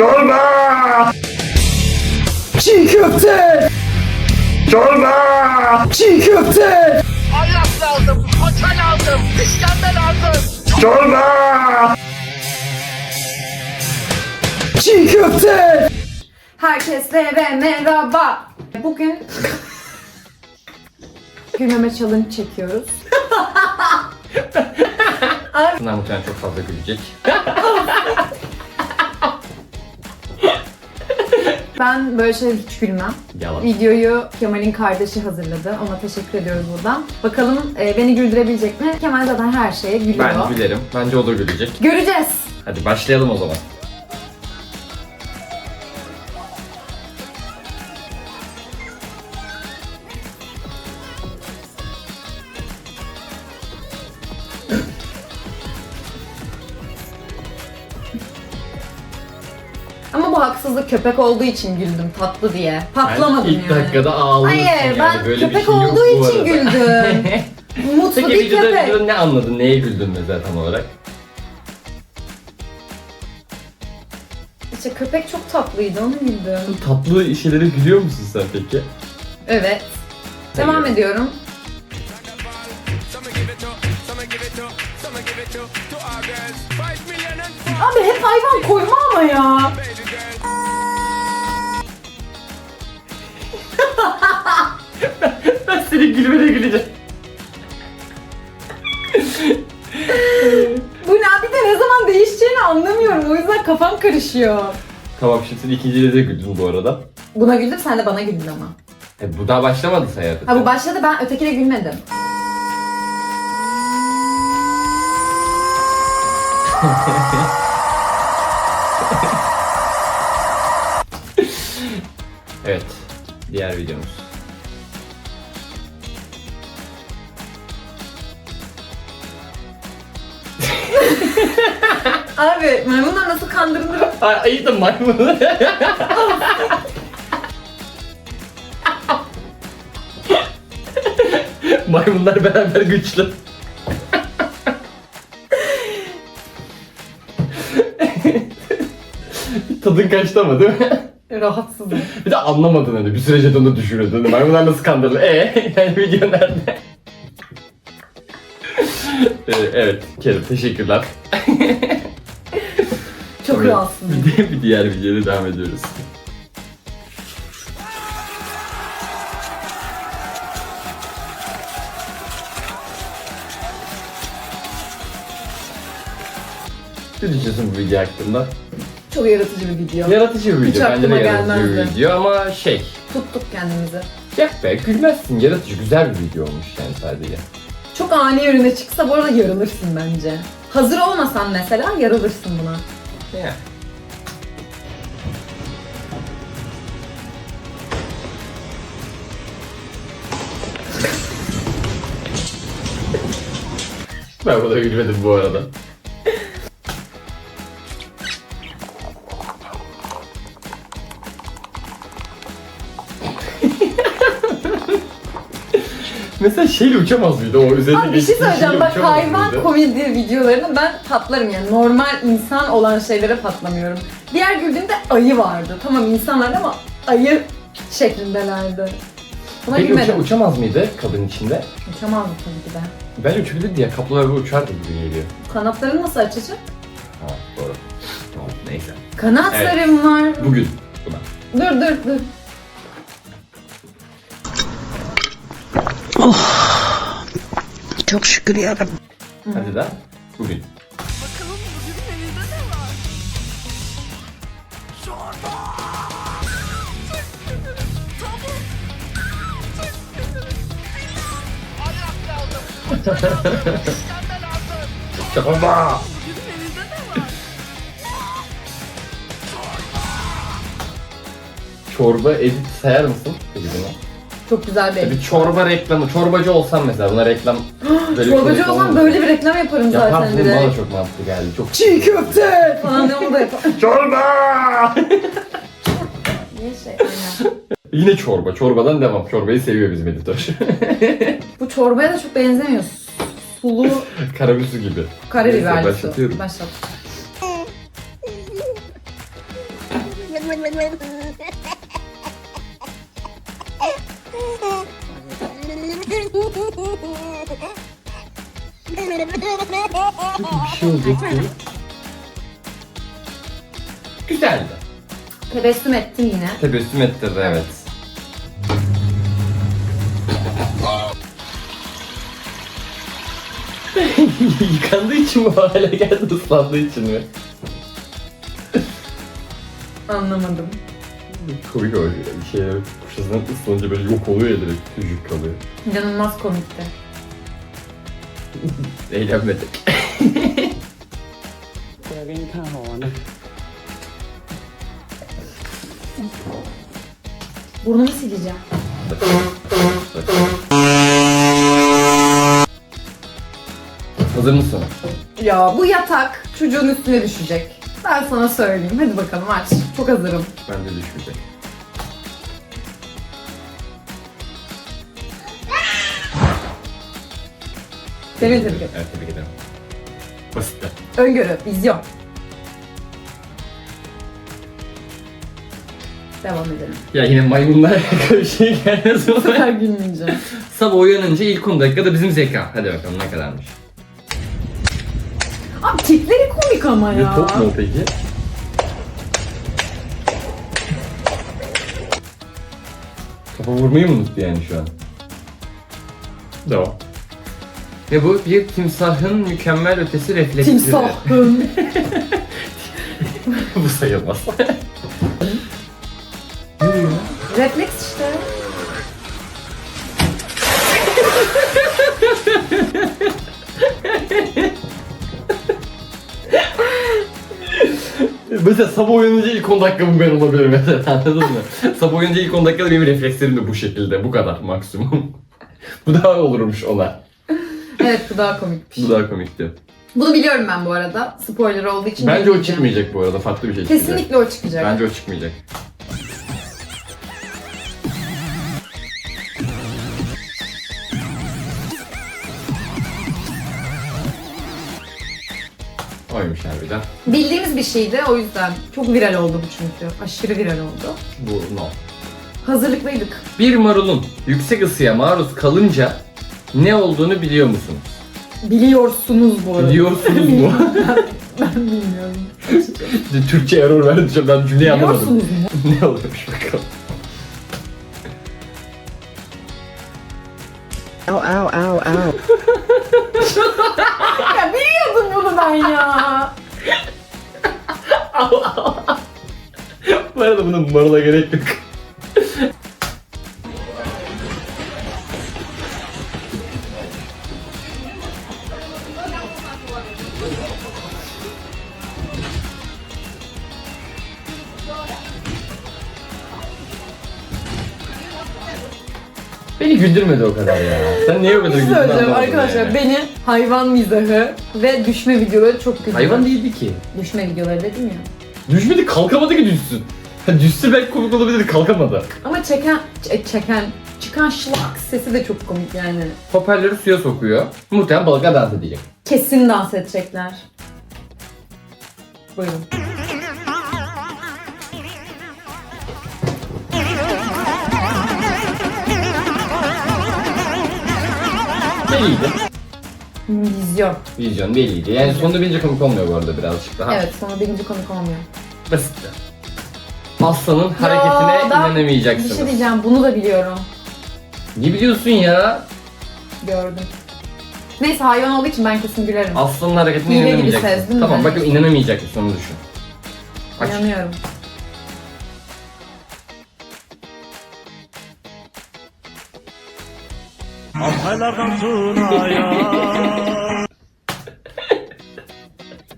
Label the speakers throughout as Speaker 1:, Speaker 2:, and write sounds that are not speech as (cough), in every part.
Speaker 1: Çorba!
Speaker 2: Çiğ köfte!
Speaker 1: Çorba!
Speaker 2: Çiğ köfte!
Speaker 3: Ayak lazım, paça lazım, işkembe lazım.
Speaker 1: Çorba!
Speaker 2: Çiğ köfte! Herkese ve merhaba. Bugün gülmeme challenge çekiyoruz.
Speaker 4: Bunlar muhtemelen çok fazla gülecek. (laughs)
Speaker 2: Ben böyle şeyler hiç gülmem.
Speaker 4: Yalan.
Speaker 2: Videoyu Kemal'in kardeşi hazırladı. Ona teşekkür ediyoruz buradan. Bakalım e, beni güldürebilecek mi? Kemal zaten her şeye gülüyor.
Speaker 4: Ben gülerim. Bence o da gülecek.
Speaker 2: Göreceğiz.
Speaker 4: Hadi başlayalım o zaman.
Speaker 2: Köpek olduğu için güldüm tatlı diye.
Speaker 4: Ben
Speaker 2: Patlamadım
Speaker 4: ilk
Speaker 2: yani.
Speaker 4: dakikada ağlıyorsun
Speaker 2: Hayır
Speaker 4: yani.
Speaker 2: ben
Speaker 4: Böyle bir
Speaker 2: köpek
Speaker 4: şey
Speaker 2: olduğu için güldüm. (laughs) Mutlu
Speaker 4: Peki
Speaker 2: bir
Speaker 4: videoda,
Speaker 2: köpek.
Speaker 4: videoda ne anladın? Neye güldün mesela tam olarak?
Speaker 2: İşte köpek çok tatlıydı onu güldüm.
Speaker 4: Tatlı şeylere gülüyor musun sen peki?
Speaker 2: Evet. Devam ediyorum. Abi hep hayvan koyma ama ya. (laughs)
Speaker 4: Ben senin gülmene güleceğim.
Speaker 2: Bu ne bir de ne zaman değişeceğini anlamıyorum. O yüzden kafam karışıyor.
Speaker 4: Tamam şimdi sen ikinciye de güldün bu arada.
Speaker 2: Buna güldüm sen de bana güldün ama.
Speaker 4: E, bu daha başlamadı sayardı.
Speaker 2: Ha bu başladı ben ötekine gülmedim. (laughs)
Speaker 4: Evet. Diğer videomuz. (laughs)
Speaker 2: Abi maymunlar nasıl kandırılır? (laughs)
Speaker 4: Ay, ayıydın maymunu. (laughs) Maymunlar beraber güçlü. Tadın kaçtı ama değil mi?
Speaker 2: Rahatsızım. (laughs)
Speaker 4: Bir de anlamadın hani bir sürece de onu düşünüyordun. Hani Maymunlar nasıl kandırılır? E (laughs) yani video nerede? Ee, evet Kerim teşekkürler. (laughs)
Speaker 2: Çok
Speaker 4: Evet,
Speaker 2: rahatsızım.
Speaker 4: Bir, de- bir diğer videoya devam ediyoruz. Ne düşünüyorsun bu video hakkında?
Speaker 2: Çok yaratıcı bir video.
Speaker 4: Yaratıcı bir
Speaker 2: Hiç
Speaker 4: video. Bence de
Speaker 2: aklıma
Speaker 4: yaratıcı bir
Speaker 2: gelmezdi.
Speaker 4: video ama şey...
Speaker 2: Tuttuk kendimizi.
Speaker 4: Yok be gülmezsin. Yaratıcı güzel bir video olmuş yani sadece.
Speaker 2: Çok ani yönüne çıksa bu arada yarılırsın bence. Hazır olmasan mesela yarılırsın buna.
Speaker 4: Yani. Ben buna gülmedim bu arada. Mesela şeyle uçamaz mıydı o üzerine
Speaker 2: Abi bir şey
Speaker 4: geçtiği
Speaker 2: söyleyeceğim
Speaker 4: şeyle
Speaker 2: bak
Speaker 4: uçamaz
Speaker 2: hayvan
Speaker 4: mıydı?
Speaker 2: komedi videolarını ben patlarım yani normal insan olan şeylere patlamıyorum. Diğer güldüğümde ayı vardı. Tamam insanlar ama ayı şeklindelerdi. Buna
Speaker 4: Peki
Speaker 2: gülmedim.
Speaker 4: uça- uçamaz mıydı kabın içinde?
Speaker 2: Uçamazdı tabii ki de.
Speaker 4: Bence uçabilirdi ya. Kaplumbağa böyle uçardı gibi geliyor.
Speaker 2: Kanatlarını nasıl açacak?
Speaker 4: Ha doğru. Tamam neyse.
Speaker 2: Kanatlarım var.
Speaker 4: Bugün buna.
Speaker 2: Dur dur dur.
Speaker 5: Çok şükür yarabbim.
Speaker 4: Hadi de bugün.
Speaker 3: Bakalım bugün menüde ne var? Çorba! Tavuk! Pilav! Ayak lazım, lazım.
Speaker 4: Çorba.
Speaker 3: Bugün menüde ne var?
Speaker 4: Çorba edit sayar mısın? Bunu.
Speaker 2: Çok güzel bir
Speaker 4: Bir çorba reklamı. Çorbacı olsam mesela buna reklam (gasps) böyle
Speaker 2: Çorbacı olsam
Speaker 4: olur.
Speaker 2: böyle bir reklam yaparım zaten
Speaker 4: Yaparsın bana da
Speaker 2: direkt.
Speaker 4: çok mantıklı geldi. Çok
Speaker 2: Çiğ köfte falan ne onu da yaparım.
Speaker 1: Çorba! (laughs)
Speaker 2: Niye şey aynen.
Speaker 4: Yine çorba. Çorbadan devam. Çorbayı seviyor bizim editör. (laughs)
Speaker 2: Bu çorbaya da çok benzemiyor. Sulu (laughs)
Speaker 4: Karabüsü gibi.
Speaker 2: karabiberli
Speaker 4: Neyse,
Speaker 2: su.
Speaker 4: başlatıyorum.
Speaker 2: Başlat.
Speaker 4: Bir şey olacak diyor. Güzeldi.
Speaker 2: Tebessüm ettin yine.
Speaker 4: Tebessüm ettirdi evet. (laughs) Yıkandığı için mi hala geldi ıslandığı için mi?
Speaker 2: Anlamadım.
Speaker 4: Komik o şey kuşasından ıslanınca böyle yok oluyor ya direkt tücük kalıyor.
Speaker 2: İnanılmaz komikti.
Speaker 4: Eğlenmedik. (laughs) (laughs)
Speaker 5: เจอเล่นข้าวหอน
Speaker 2: Burnumu sileceğim.
Speaker 4: Hazır mısın?
Speaker 2: Ya bu yatak çocuğun üstüne düşecek. Ben sana söyleyeyim. Hadi bakalım aç. Çok hazırım.
Speaker 4: Bence düşmeyecek.
Speaker 2: Seni tebrik ederim.
Speaker 4: Evet tebrik ederim. Basit de.
Speaker 2: Öngörü, vizyon. Devam edelim.
Speaker 4: Ya yine maymunlar (laughs) bir şey gelmez
Speaker 2: Bu sefer gülmeyeceğim.
Speaker 4: Sabah uyanınca ilk 10 dakikada bizim zeka. Hadi bakalım ne kadarmış.
Speaker 2: Abi tipleri komik ama
Speaker 4: Bir
Speaker 2: ya.
Speaker 4: top mu o peki? Topa vurmayı mı unuttu yani şu an? Devam. Ve bu bir timsahın mükemmel ötesi refleksidir.
Speaker 2: Timsahın. (laughs)
Speaker 4: bu sayılmaz.
Speaker 2: Refleks işte. (laughs)
Speaker 4: mesela sabah uyanınca ilk 10 dakika bu ben olabilirim mesela anladın mı? sabah uyanınca ilk 10 dakikada benim reflekslerim de bu şekilde. Bu kadar maksimum. (laughs) bu daha olurmuş ona.
Speaker 2: Evet bu daha komikmiş.
Speaker 4: Bu daha komikti.
Speaker 2: Bunu biliyorum ben bu arada. Spoiler olduğu için
Speaker 4: Bence o
Speaker 2: bilmeyeceğim.
Speaker 4: çıkmayacak bu arada. Farklı bir şey çıkacak.
Speaker 2: Kesinlikle o çıkacak.
Speaker 4: Bence o çıkmayacak. Oymuş harbiden.
Speaker 2: Bildiğimiz bir şeydi o yüzden. Çok viral oldu bu çünkü. Aşırı viral oldu.
Speaker 4: Bu no.
Speaker 2: Hazırlıklıydık.
Speaker 4: Bir marulun yüksek ısıya maruz kalınca ne olduğunu biliyor musun?
Speaker 2: Biliyorsunuz bu arada.
Speaker 4: Biliyorsunuz mu? (laughs)
Speaker 2: ben bilmiyorum. (laughs)
Speaker 4: Türkçe error verdi şu ben cümleyi anlamadım.
Speaker 2: Biliyorsunuz mu? (laughs)
Speaker 4: ne oluyormuş bakalım.
Speaker 5: Au au au au.
Speaker 2: ya biliyordum bunu ben ya.
Speaker 4: Bu arada bunun numarala gerek yok. Güldürmedi o kadar ya. Sen niye o kadar
Speaker 2: şey
Speaker 4: güldün
Speaker 2: söyleyeceğim
Speaker 4: anlamadım
Speaker 2: arkadaşlar.
Speaker 4: yani.
Speaker 2: Beni hayvan mizahı ve düşme videoları çok güldü.
Speaker 4: Hayvan değildi ki.
Speaker 2: Düşme videoları dedim ya.
Speaker 4: Düşmedi kalkamadı ki düşsün. Ha, Düşsün belki komik olabilir kalkamadı.
Speaker 2: Ama çeken, ç- çeken, çıkan şlak sesi de çok komik yani.
Speaker 4: Hoparlörü suya sokuyor. Muhtemelen balıkla dans edecek.
Speaker 2: Kesin dans edecekler. Buyurun.
Speaker 4: Belliydi.
Speaker 2: Vizyon.
Speaker 4: Vizyon belliydi. Yani sonunda bilince komik olmuyor bu arada birazcık daha.
Speaker 2: Evet sonra birinci komik olmuyor.
Speaker 4: Basitti. Aslanın hareketine
Speaker 2: Ya, ben
Speaker 4: inanamayacaksınız.
Speaker 2: Bir şey diyeceğim bunu da biliyorum.
Speaker 4: Ne biliyorsun ya?
Speaker 2: Gördüm. Neyse hayvan olduğu için ben kesin gülerim.
Speaker 4: Aslanın hareketine
Speaker 2: Hile gibi
Speaker 4: inanamayacaksın.
Speaker 2: sezdim?
Speaker 4: Tamam bakın inanamayacak mısın onu düşün. Aç.
Speaker 2: İnanıyorum.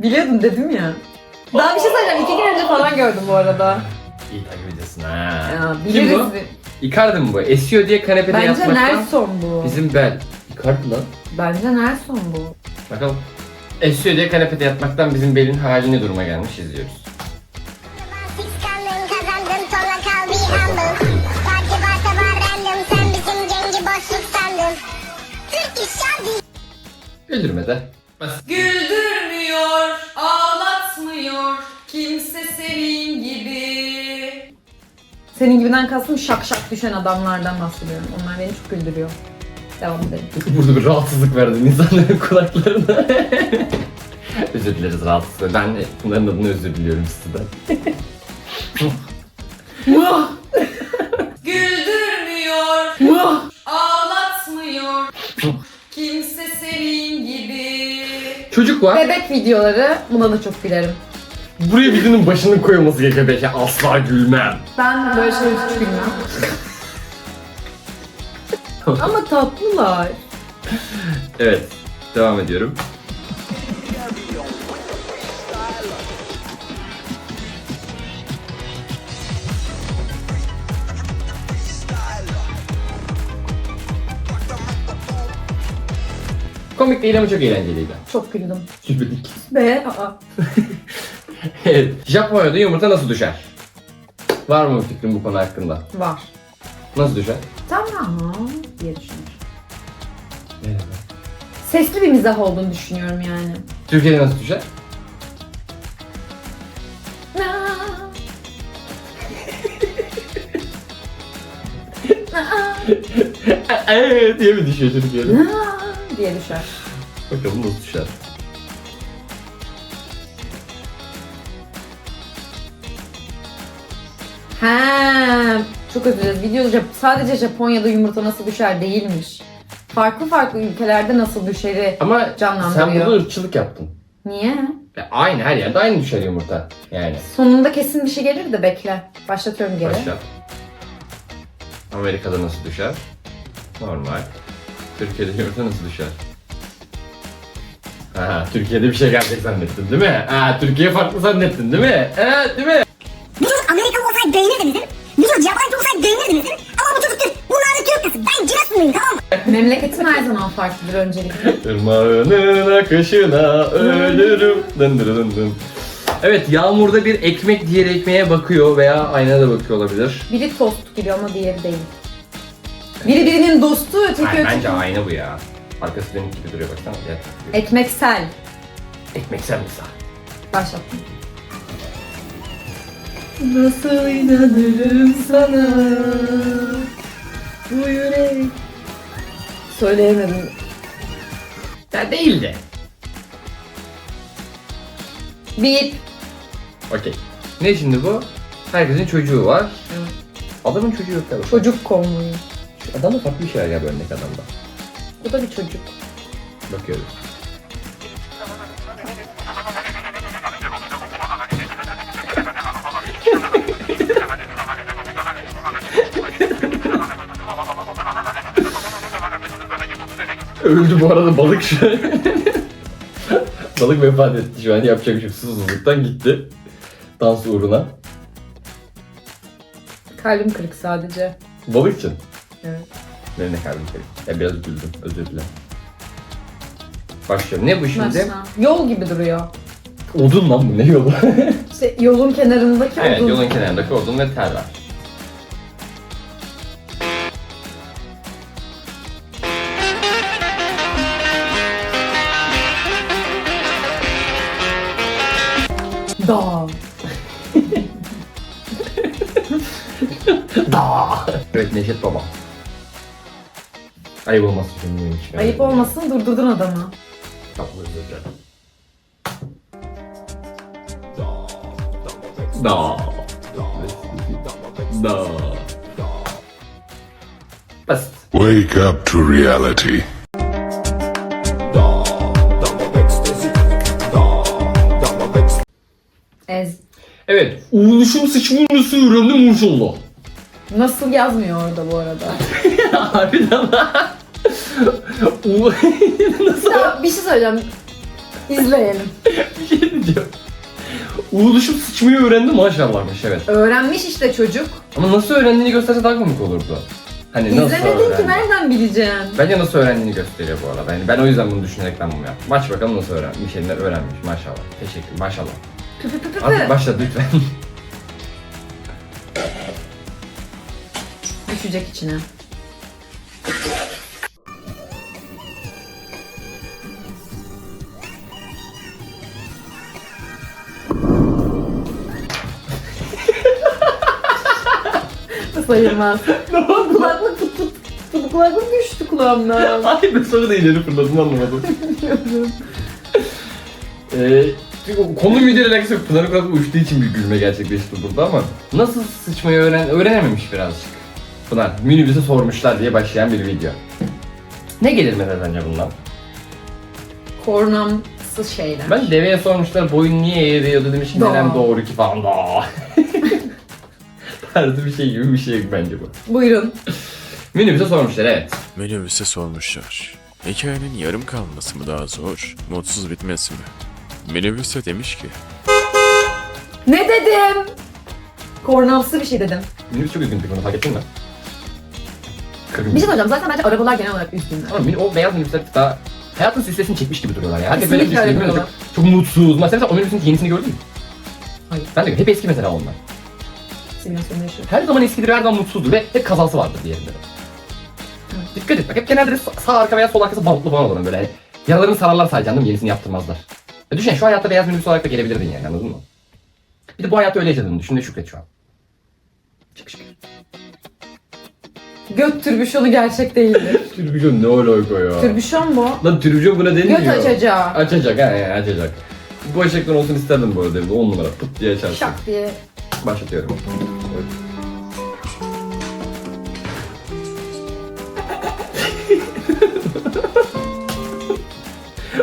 Speaker 2: Biliyordum dedim ya. Daha bir şey söyleyeceğim. İki gün önce falan gördüm bu arada.
Speaker 4: İyi takip ediyorsun ha.
Speaker 2: Ya,
Speaker 4: Kim
Speaker 2: biliriz.
Speaker 4: bu? Icardi mi bu? Esiyor diye kanepede
Speaker 2: Bence
Speaker 4: yatmaktan.
Speaker 2: Nelson bu.
Speaker 4: Bizim bel. Icardi lan.
Speaker 2: Bence Nelson bu.
Speaker 4: Bakalım. Esiyor diye kanepede yatmaktan bizim belin hali ne duruma gelmiş izliyoruz. Güldürmede. Basit.
Speaker 2: Güldürmüyor, ağlatmıyor kimse senin gibi. Senin gibinden kastım şak şak düşen adamlardan bahsediyorum. Onlar beni çok güldürüyor. Devam edelim.
Speaker 4: Burada bir rahatsızlık verdin insanların kulaklarına. (laughs) özür dileriz rahatsız. Ben de bunların adına özür diliyorum sizden. (laughs)
Speaker 2: Güldürmüyor,
Speaker 4: Çocuk var.
Speaker 2: Bebek videoları buna da çok gülerim.
Speaker 4: Buraya videonun başının koyulması gerekiyor belki. Asla gülmem.
Speaker 2: Ben böyle şeyler hiç bilmem. (laughs) Ama tatlılar.
Speaker 4: Evet. Devam ediyorum. Komik değil ama çok eğlenceliydi.
Speaker 2: Çok güldüm.
Speaker 4: Süperlik.
Speaker 2: Be aa. (laughs)
Speaker 4: evet. Japonya'da yumurta nasıl düşer? Var mı bir fikrin bu konu hakkında?
Speaker 2: Var.
Speaker 4: Nasıl düşer?
Speaker 2: Tamam diye düşünüyorum.
Speaker 4: Merhaba.
Speaker 2: Sesli bir mizah olduğunu düşünüyorum yani.
Speaker 4: Türkiye'de nasıl düşer? (laughs) evet diye mi düşüyor Türkiye'de?
Speaker 2: Diye düşer.
Speaker 4: Bakalım nasıl düşer.
Speaker 2: He, çok özür dileriz. Video sadece Japonya'da yumurta nasıl düşer değilmiş. Farklı farklı ülkelerde nasıl düşeri
Speaker 4: Ama sen
Speaker 2: Canlandırıyor.
Speaker 4: burada ırkçılık yaptın.
Speaker 2: Niye?
Speaker 4: Ya aynı her yerde aynı düşer yumurta. Yani.
Speaker 2: Sonunda kesin bir şey gelir de bekle. Başlatıyorum geri.
Speaker 4: Başla. Amerika'da nasıl düşer? Normal. Türkiye'de yumurta nasıl düşer? Ha, Türkiye'de bir şey gelecek zannettin değil mi? Ha, Türkiye farklı zannettin değil mi? Evet değil mi?
Speaker 6: Bu çocuk Amerikalı olsaydı beğenirdiniz değil mi? Bu çocuk Japonca olsaydı beğenirdiniz değil mi? Ama bu çocuk Türk. Bunlar da Türk kızı. Ben Giresunluyum tamam mı?
Speaker 2: Memleketim her zaman farklıdır öncelikle.
Speaker 4: Irmağının akışına ölürüm. Dın dın dın dın. Evet Yağmur'da bir ekmek diğer ekmeğe bakıyor veya aynada bakıyor olabilir.
Speaker 2: Biri tost gibi ama diğeri değil. Biri birinin dostu, öteki.
Speaker 4: bence ayna bu ya. Arkası dönük gibi duruyor baksana. Gel.
Speaker 2: Ekmeksel.
Speaker 4: Ekmeksel misal.
Speaker 2: Başlattım. Nasıl inanırım sana Bu yürek Söyleyemedim.
Speaker 4: Ya değildi.
Speaker 2: Bip.
Speaker 4: Okey. Ne şimdi bu? Herkesin çocuğu var. Adamın çocuğu yok galiba.
Speaker 2: Çocuk konvoyu.
Speaker 4: Adamda farklı bir şey var ya örnek adamda.
Speaker 2: Bu da bir çocuk.
Speaker 4: Bakıyoruz. Öldü bu arada balık şu an. (laughs) balık vefat etti şu an yapacak bir şey. Susuzluktan gitti. Dans uğruna.
Speaker 2: Kalbim kırık sadece.
Speaker 4: Balık için.
Speaker 2: Evet.
Speaker 4: De kalbim kırık. Ya biraz güldüm. Özür dilerim. Başlıyorum. Ne bu şimdi?
Speaker 2: Başla. Yol gibi duruyor.
Speaker 4: Odun lan bu ne yolu? (laughs)
Speaker 2: İşte yolun kenarındaki
Speaker 4: evet
Speaker 2: odun.
Speaker 4: yolun kenarındaki odun ve tel var.
Speaker 2: Dağ. (laughs)
Speaker 4: Da. evet Neşet Baba. Ayıp olmasın şimdi benim için.
Speaker 2: Ayıp olmasın durdurdun adamı.
Speaker 4: Tamam özür dilerim. Da. Da. Basit.
Speaker 1: Wake up to reality.
Speaker 2: Ez.
Speaker 4: Evet. Uğuluşum sıçmıyorsun öğrendim maşallah.
Speaker 2: Nasıl yazmıyor orada bu arada? (laughs)
Speaker 4: Harbiden. U- (laughs) Nasıl
Speaker 2: ya bir şey söyleyeceğim. İzleyelim.
Speaker 4: bir şey diyeceğim. Uğuluşum sıçmayı öğrendim maşallahmış evet.
Speaker 2: Öğrenmiş işte çocuk.
Speaker 4: Ama nasıl öğrendiğini gösterse daha komik olurdu. Hani nasıl
Speaker 2: İzlemedin ki
Speaker 4: öğrendi?
Speaker 2: nereden bileceksin?
Speaker 4: Bence nasıl öğrendiğini gösteriyor bu arada. Yani ben o yüzden bunu düşünerekten bunu yaptım. Aç bakalım nasıl öğrenmiş. Bir şeyler öğrenmiş maşallah. Teşekkür maşallah.
Speaker 2: Pı pı pı pı
Speaker 4: Artık
Speaker 2: pı.
Speaker 4: başla lütfen.
Speaker 2: Düşecek içine. Sayılmaz. (laughs) kulaklık tut tut. tut kulaklık düştü kulağımdan. (laughs)
Speaker 4: Hayır ben sonra da ileri fırladım anlamadım. (laughs) Ee, çünkü konu videoyla alakası yok. Pınar'ın kulaklığı uçtuğu için bir gülme gerçekleşti burada ama nasıl sıçmayı öğren öğrenememiş birazcık. Pınar, minibüse sormuşlar diye başlayan bir video. Ne gelir mesela sence bundan?
Speaker 2: Kornamsız şeyler.
Speaker 4: Ben deveye sormuşlar boyun niye eğriyor dedim şimdi neden doğru ki falan. Tarzı bir şey gibi bir şey bence bu.
Speaker 2: Buyurun.
Speaker 4: Minibüse sormuşlar evet.
Speaker 7: Minibüse sormuşlar. Hikayenin yarım kalması mı daha zor, mutsuz bitmesi mi? Minibüse demiş ki,
Speaker 2: Ne dedim? Kornamsı bir şey dedim.
Speaker 4: Minibüs çok üzgün bir konu fark ettin mi? Kırgın.
Speaker 2: Bir şey söyleyeceğim. Zaten bence arabalar genel olarak üzgünler.
Speaker 4: Ama min- o beyaz minibüsler daha hayatın silsilesini çekmiş gibi duruyorlar ya. Herkes böyle bir
Speaker 2: Kesinlikle
Speaker 4: şey
Speaker 2: öyle
Speaker 4: çok, çok mutsuz. Mesela o minibüsün yenisini gördün mü?
Speaker 2: Hayır.
Speaker 4: Ben de hep eski mesela onlar.
Speaker 2: Yaşıyor.
Speaker 4: Her zaman eskidir, her zaman mutsuzdur ve hep kazası vardır diğerinde de. Dikkat et bak hep genelde sağ, sağ arka veya sol arkası bantlı falan olur böyle. Yaralarını sararlar sadece anladın mı? Yenisini yaptırmazlar. Ya düşün şu hayatta beyaz minibüs olarak da gelebilirdin yani anladın mı? Bir de bu hayatta öyle yaşadığını düşün ve şükret şu an. Çık çık.
Speaker 2: Göt türbüşonu gerçek değildir. (laughs)
Speaker 4: Türbüjon ne alaka ya?
Speaker 2: Türbüşon bu.
Speaker 4: Lan türbüjon buna deniliyor.
Speaker 2: Göt açacağı.
Speaker 4: Açacak ha yani açacak. Bu eşekten olsun isterdim bu arada evde 10 numara pıt diye açarsın.
Speaker 2: Şak diye.
Speaker 4: Başlatıyorum.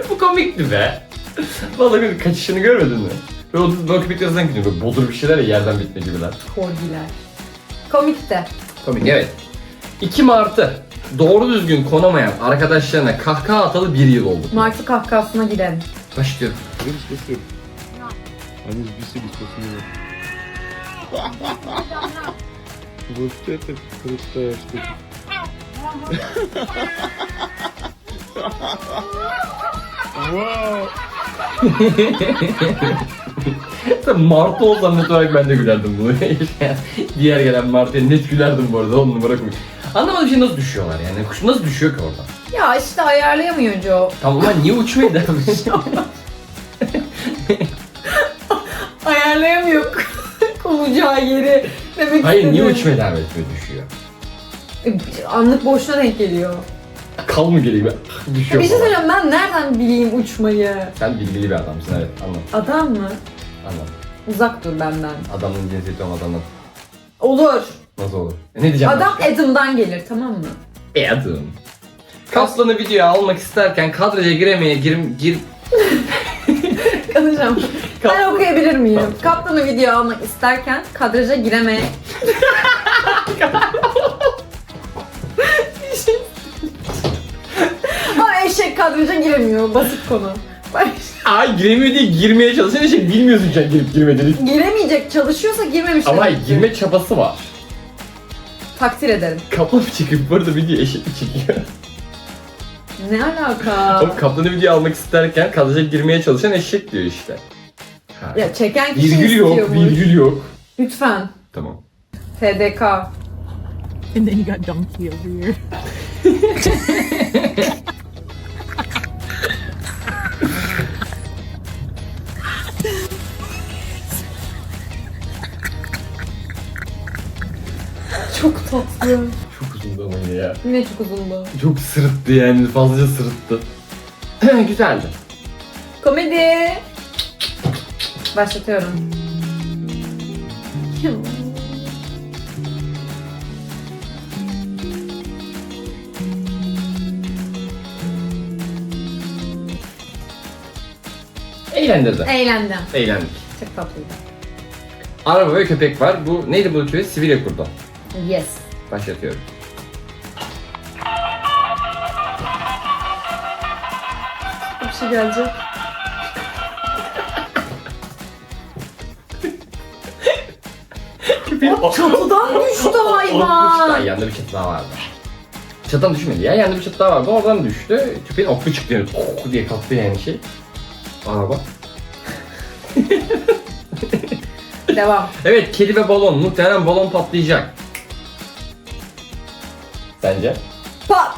Speaker 4: Bu komikti be. Vallahi bir kaçışını görmedin mi? Ve o bakıp bitirsen gidiyor. Böyle bodur bir şeyler ya yerden bitme gibiler.
Speaker 2: Korgiler. Komik de.
Speaker 4: Komik evet. 2 Mart'ı doğru düzgün konamayan arkadaşlarına kahkaha atalı bir yıl oldu.
Speaker 2: Martı kahkahasına giren.
Speaker 4: Başlıyorum.
Speaker 7: Benim sesi. Yalnız bir sesi. Вот это крутая штука. Вау!
Speaker 4: Sen Martı (laughs) olsam net olarak ben de gülerdim bunu. (laughs) Diğer gelen Martı'ya net gülerdim bu arada. On numara komik. Anlamadım şey nasıl düşüyorlar yani. Kuş nasıl düşüyor ki orada?
Speaker 2: Ya işte ayarlayamıyor Joe.
Speaker 4: Tamam ama niye uçmuyor da? (laughs)
Speaker 2: Ayarlayamıyor kovacağı yeri. Demek
Speaker 4: Hayır niye
Speaker 2: istedim.
Speaker 4: uçmaya devam etmiyor düşüyor?
Speaker 2: E, Anlık boşluğa denk geliyor.
Speaker 4: Kal mı geliyor? Düşüyor (laughs)
Speaker 2: bir şey
Speaker 4: falan.
Speaker 2: söyleyeceğim ben nereden bileyim uçmayı?
Speaker 4: Sen bilgili bir adamsın evet anlat
Speaker 2: Adam mı?
Speaker 4: anlat.
Speaker 2: Uzak dur benden.
Speaker 4: Adamın cinsiyeti olmaz anlat.
Speaker 2: Olur.
Speaker 4: Nasıl olur? E, ne diyeceğim?
Speaker 2: Adam? Adam'dan gelir tamam mı?
Speaker 4: E adam. Kaplanı videoya almak isterken kadraja giremeye gir, gir (laughs)
Speaker 2: Kalacağım. Ben
Speaker 4: Kaplan-
Speaker 2: okuyabilir miyim?
Speaker 4: Tamam.
Speaker 2: Kaplanı video almak isterken kadraja giremeye... Bir (laughs) şey- Ama eşek kadraja giremiyor. Basit konu.
Speaker 4: Ay giremiyor değil girmeye çalışan şey bilmiyorsun sen girip girmediğini.
Speaker 2: Giremeyecek. Çalışıyorsa girmemiş
Speaker 4: Ama
Speaker 2: demek ki.
Speaker 4: girme çabası var.
Speaker 2: Takdir ederim.
Speaker 4: Kaplan çekip bu arada video eşit çekiyor.
Speaker 2: Ne alaka?
Speaker 4: Ama kaplanı video almak isterken kadraja girmeye çalışan eşek diyor işte. Ha.
Speaker 2: ya çeken kişi
Speaker 4: Virgül yok,
Speaker 2: istiyormuş.
Speaker 4: virgül yok.
Speaker 2: Lütfen.
Speaker 4: Tamam.
Speaker 2: TDK.
Speaker 5: And then you got donkey over here.
Speaker 2: Çok tatlı.
Speaker 4: Çok uzundu ama yine ya.
Speaker 2: Yine çok uzundu.
Speaker 4: Çok sırıttı yani fazlaca sırıttı. (clears throat) Güzeldi.
Speaker 2: Komedi. Başlatıyorum.
Speaker 4: Eğlendirdi.
Speaker 2: Eğlendim.
Speaker 4: Eğlendik.
Speaker 2: Çok tatlıydı.
Speaker 4: Araba ve köpek var. Bu neydi bu köpek? Sibirya kurdu.
Speaker 2: Yes.
Speaker 4: Başlatıyorum.
Speaker 2: Bir şey gelecek. Çatıdan düştü hayvan.
Speaker 4: Ay yanında bir çatı daha vardı. Çatıdan düşmedi ya. Yanında bir çatı daha vardı. Oradan düştü. Köpeğin oklu çıktı yani. Tok diye kalktı yani şey. Araba. (laughs)
Speaker 2: Devam.
Speaker 4: Evet kedi ve balon. Muhtemelen balon patlayacak. Sence?
Speaker 2: Pat.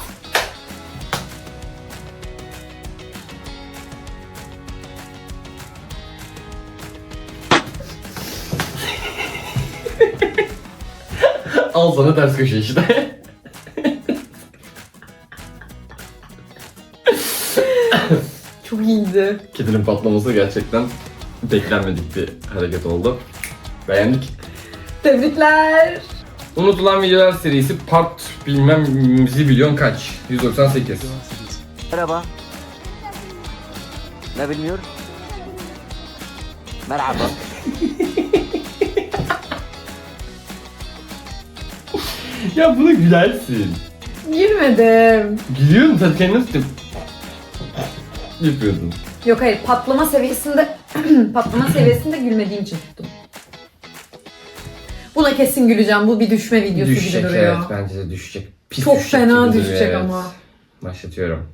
Speaker 4: Al sana ters köşe işte.
Speaker 2: Çok iyiydi.
Speaker 4: Kedinin patlaması gerçekten beklenmedik bir hareket oldu. Beğendik.
Speaker 2: Tebrikler.
Speaker 4: Unutulan videolar serisi part bilmem zibilyon kaç? 198.
Speaker 8: Merhaba. Ne bilmiyorum. Merhaba. (laughs)
Speaker 4: ya bunu gülersin.
Speaker 2: Girmedim.
Speaker 4: Gülüyor musun? Sen kendini nasıl yapıyordun?
Speaker 2: Yok hayır patlama seviyesinde (clears throat) patlama seviyesinde gülmediğim için tuttum. Buna kesin güleceğim. Bu bir düşme videosu
Speaker 4: düşecek
Speaker 2: gibi duruyor.
Speaker 4: evet bence de düşecek. Pis
Speaker 2: Çok
Speaker 4: düşecek
Speaker 2: fena
Speaker 4: gibi duruyor,
Speaker 2: düşecek
Speaker 4: evet.
Speaker 2: ama.
Speaker 4: Başlatıyorum.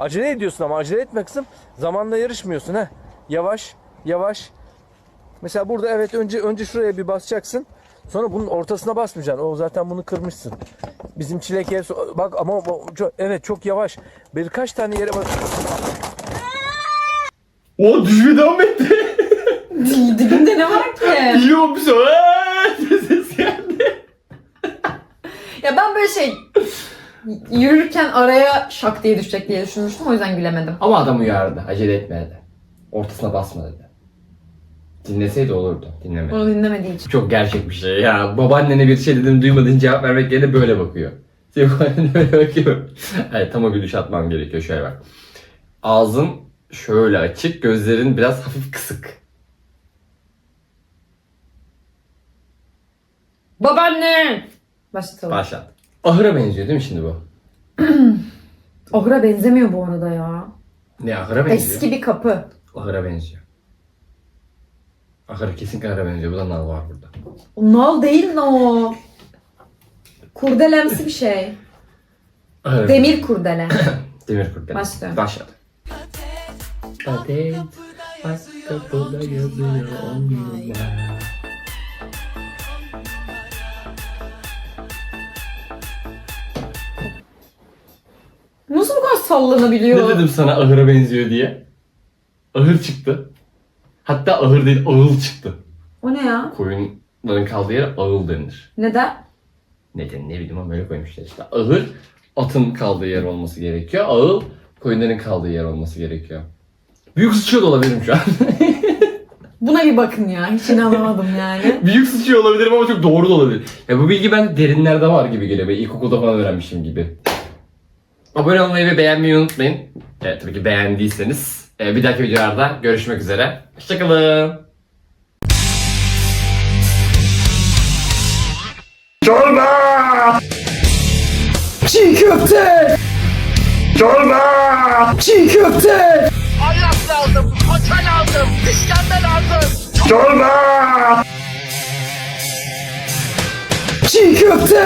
Speaker 9: Acele ediyorsun ama acele etme kızım. Zamanla yarışmıyorsun ha. Yavaş, yavaş. Mesela burada evet önce önce şuraya bir basacaksın. Sonra bunun ortasına basmayacaksın. O zaten bunu kırmışsın. Bizim çilek ev bak ama çok- evet çok yavaş. Birkaç tane yere bak.
Speaker 4: O düşme devam etti.
Speaker 2: Dibinde ne var ki? (laughs)
Speaker 4: Biliyor musun? Ses geldi.
Speaker 2: ya ben böyle şey yürürken araya şak diye düşecek diye düşünmüştüm. O yüzden gülemedim.
Speaker 4: Ama adam uyardı. Acele etme dedi. Ortasına basma dedi. Dinleseydi olurdu. Dinlemedi.
Speaker 2: Onu dinlemediği için.
Speaker 4: Çok gerçek bir şey ya. Babaannene bir şey dedim duymadın cevap vermek yerine böyle bakıyor. (laughs) Senin babaannen böyle bakıyor. Evet tam o gülüş atmam gerekiyor şöyle bak. Ağzın şöyle açık, gözlerin biraz hafif kısık.
Speaker 2: Babaanne! Başlatalım.
Speaker 4: Başlat. Ahıra benziyor değil mi şimdi bu? (clears throat)
Speaker 2: Ahıra benzemiyor bu arada ya.
Speaker 4: Ne ahıra benziyor?
Speaker 2: Eski bir kapı.
Speaker 4: Ahıra benziyor. Ahıra kesinlikle ahıra benziyor. Bu da nal var burada.
Speaker 2: Nal değil mi o? Kurdelemsi bir şey. Demir kurdele. (coughs)
Speaker 4: Demir kurdele.
Speaker 2: Başlıyorum.
Speaker 4: Başlat. Adet ayakkabıda yazıyor on numara.
Speaker 2: Nasıl bu kadar sallanabiliyor?
Speaker 4: Ne dedim sana ahıra benziyor diye? Ahır çıktı. Hatta ahır değil ağıl çıktı.
Speaker 2: O ne ya?
Speaker 4: Koyunların kaldığı yere ağıl denir.
Speaker 2: Neden?
Speaker 4: Neden ne bileyim ama böyle koymuşlar işte. Ahır atın kaldığı yer olması gerekiyor. Ağıl koyunların kaldığı yer olması gerekiyor. Büyük sıçıyor da olabilirim şu an. (laughs)
Speaker 2: Buna bir bakın ya. Hiç inanamadım yani. (laughs)
Speaker 4: Büyük sıçıyor olabilirim ama çok doğru da olabilir. Ya bu bilgi ben derinlerde var gibi geliyor. Ben ilkokulda falan öğrenmişim gibi. Abone olmayı ve beğenmeyi unutmayın. Evet tabii ki beğendiyseniz. Ee, bir dahaki videolarda görüşmek üzere. Hoşçakalın.
Speaker 2: Çiğ köfte!
Speaker 4: Çorba!
Speaker 2: Çiğ köfte!
Speaker 3: Ayak lazım, paça lazım, işkembe lazım.
Speaker 4: Çorba!
Speaker 2: Çiğ köfte!